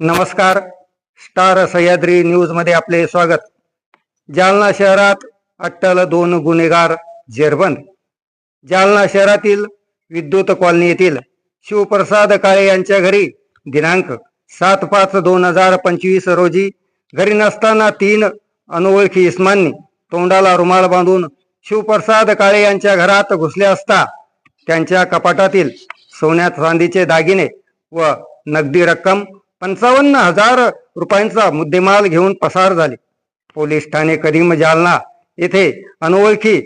नमस्कार. स्टार सह्याद्री न्यूजमध्ये आपले स्वागत. जालना शहरात अट्टल दोन गुन्हेगार जेरबंद. जालना शहरातील विद्युत कॉलनी येथील शिवप्रसाद काळे यांच्या घरी दिनांक सात पाच दोन हजार पंचवीस रोजी घरी नसताना तीन अनोळखी इस्मांनी तोंडाला रुमाल बांधून शिवप्रसाद काळे यांच्या घरात घुसले असता त्यांच्या कपाटातील सोन्यात चांदीचे दागिने व नगदी रक्कम पंचावन्न हजार रुपयांचा मुद्देमाल घेऊन पसार झाले. पोलीस ठाणे करीम जालना येथे अनोळखी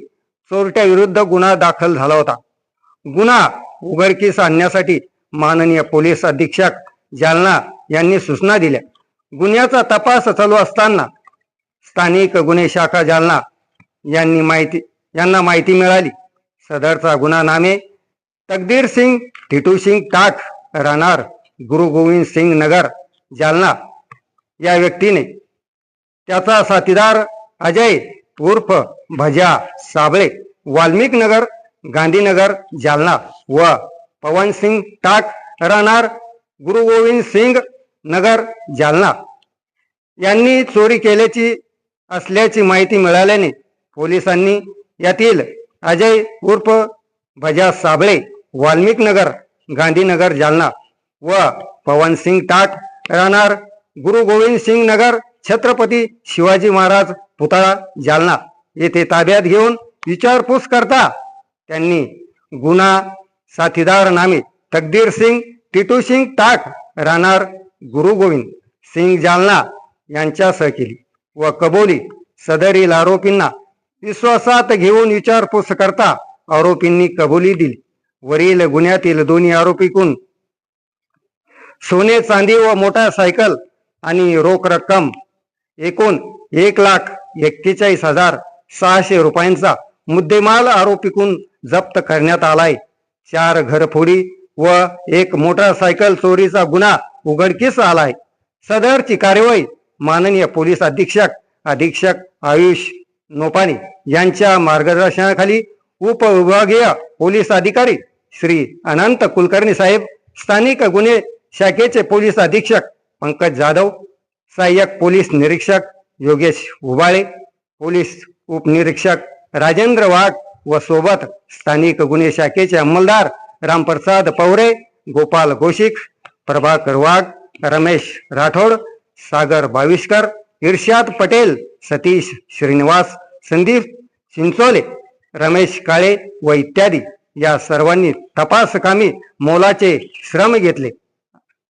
चोरट्याविरुद्ध गुन्हा दाखल झाला होता. गुन्हा उघडकीस आणण्यासाठी माननीय पोलीस अधीक्षक जालना यांनी सूचना दिल्या. गुन्ह्याचा तपास चालू असताना स्थानिक गुन्हे शाखा जालना यांनी माहिती यांना माहिती मिळाली. सदरचा गुन्हा नामे तकदीर सिंग टिटू सिंग टाक राहणार गुरु गोविंद सिंग नगर जालना. या व्यक्तीने त्याचा साथीदार अजय उर्फ भजा साबळे वाल्मिक नगर गांधीनगर जालना व पवन सिंग टाक राहणार गुरु गोविंद सिंग नगर जालना. यांनी चोरी केल्याची असल्याची माहिती मिळाल्याने पोलिसांनी यातील अजय उर्फ भजा साबळे वाल्मिक नगर गांधीनगर जालना व पवन सिंग टाक राहणार. गुरु गोविंद सिंग नगर छत्रपती शिवाजी महाराज पुतळा जालना. येथे ताब्यात घेऊन विचारपूस करता त्यांनी गुन्हा साथीदार नामे तकदीर सिंग टिटू सिंग टाक राहणार गुरु गोविंद सिंग जालना यांच्यासह केली व कबोली सदरील आरोपींना विश्वासात घेऊन विचारपूस करता आरोपींनी कबुली दिली. वरील गुन्ह्यातील दोन्ही आरोपीकून सोने चांदी व मोटारसायकल आणि रोख रक्कम. एकूण एक लाख एक्केचाळीस हजार सहाशे रुपयांचा मुद्देमाल आरोपीकून जप्त करण्यात आलाय. चार घरफोडी व एक मोटारसायकल चोरीचा गुन्हा उघडकीस आलाय. सदरची कार्यवाही माननीय पोलीस अधीक्षक अधीक्षक आयुष नोपानी यांच्या मार्गदर्शनाखाली उपविभागीय पोलीस अधिकारी श्री अनंत कुलकर्णी साहेब स्थानिक गुन्हे शाखेचे पोलीस अधीक्षक पंकज जाधव सहाय्यक पोलीस निरीक्षक योगेश उबाळे पोलीस उपनिरीक्षक राजेंद्र वाघ व सोबत स्थानिक गुन्हे शाखेचे अंमलदार रामप्रसाद पवरे गोपाल गोशिक प्रभाकर वाघ रमेश राठोड सागर बाविष्कर इर्शाद पटेल सतीश श्रीनिवास संदीप चिंचोले रमेश काळे व इत्यादी. या सर्वांनी तपास कामी मोलाचे श्रम घेतले.